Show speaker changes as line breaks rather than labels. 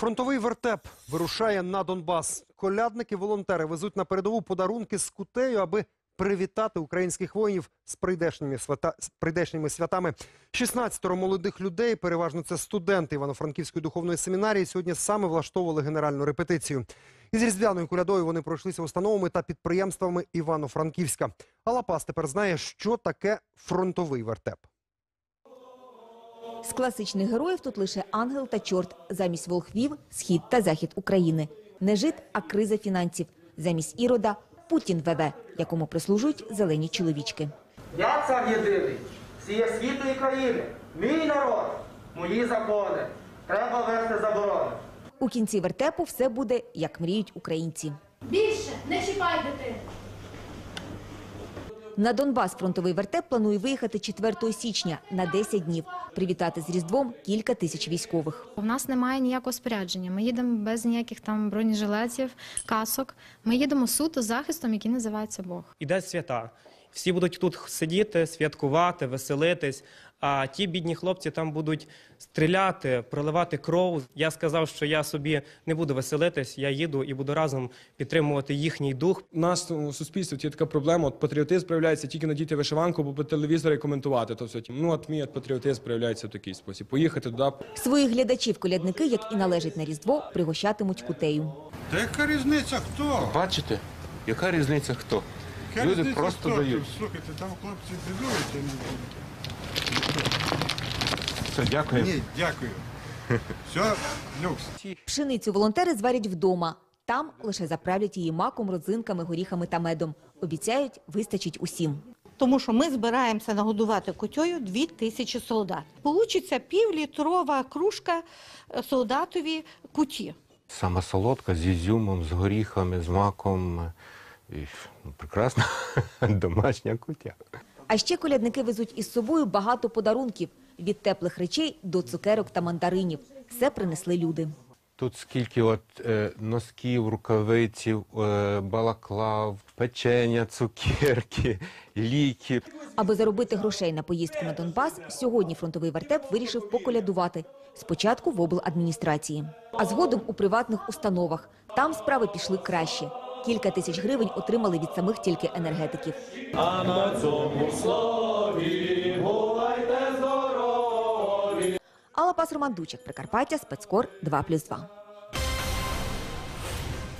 Фронтовий вертеп вирушає на Донбас. Колядники, волонтери везуть на передову подарунки з кутею, аби привітати українських воїнів з прийдешніми, свята, з прийдешніми святами. 16 молодих людей, переважно це студенти Івано-Франківської духовної семінарії, сьогодні саме влаштовували генеральну репетицію. Із різдвяною колядою вони пройшлися установами та підприємствами Івано-Франківська. А Лапас тепер знає, що таке фронтовий вертеп.
З класичних героїв тут лише ангел та чорт, замість волхвів – схід та захід України. Не жит, а криза фінансів. Замість ірода – Путін ВВ, якому прислужують зелені чоловічки.
Я цар єдиний, всіє світу і країни, мій народ, мої закони. Треба вести заборони.
У кінці вертепу все буде, як мріють українці.
Більше не чіпай дитину.
На Донбас фронтовий вертеп планує виїхати 4 січня на 10 днів. Привітати з Різдвом кілька тисяч військових.
У нас немає ніякого спорядження. Ми їдемо без ніяких там бронежилетів, касок. Ми їдемо суто захистом, який називається Бог.
Іде свята. Всі будуть тут сидіти, святкувати, веселитись. А ті бідні хлопці там будуть стріляти, проливати кров. Я сказав, що я собі не буду веселитись. Я їду і буду разом підтримувати їхній дух.
У нас у суспільстві є така проблема. От патріотизм проявляється тільки надіти вишиванку, бо по телевізору і коментувати то все. Ну от мій от патріотизм проявляється в такий спосіб. Поїхати туди,
Своїх глядачів колядники, як і належить на Різдво, пригощатимуть кутею.
Та яка різниця хто?
Бачите, яка різниця хто? Люди просто дають.
Слухайте, там хлопці бідують.
Все, дякую.
Ні, дякую. Все, люкс.
Пшеницю волонтери зварять вдома. Там лише заправлять її маком, родзинками, горіхами та медом. Обіцяють, вистачить усім.
тому що ми збираємося нагодувати кутьою дві тисячі солдат. Получиться півлітрова кружка е, солдатові куті.
Сама солодка з ізюмом, з горіхами, з маком. І, ну, прекрасна домашня кутя.
А ще колядники везуть із собою багато подарунків від теплих речей до цукерок та мандаринів. Все принесли люди.
Тут скільки от е, носків, рукавиців, е, балаклав, печення, цукерки, ліки.
Аби заробити грошей на поїздку на Донбас, сьогодні фронтовий вертеп вирішив поколядувати. Спочатку в обладміністрації, а згодом у приватних установах. Там справи пішли краще. Кілька тисяч гривень отримали від самих тільки енергетиків. Алла Пас Роман Дучик, Прикарпаття, спецкор 2+,2.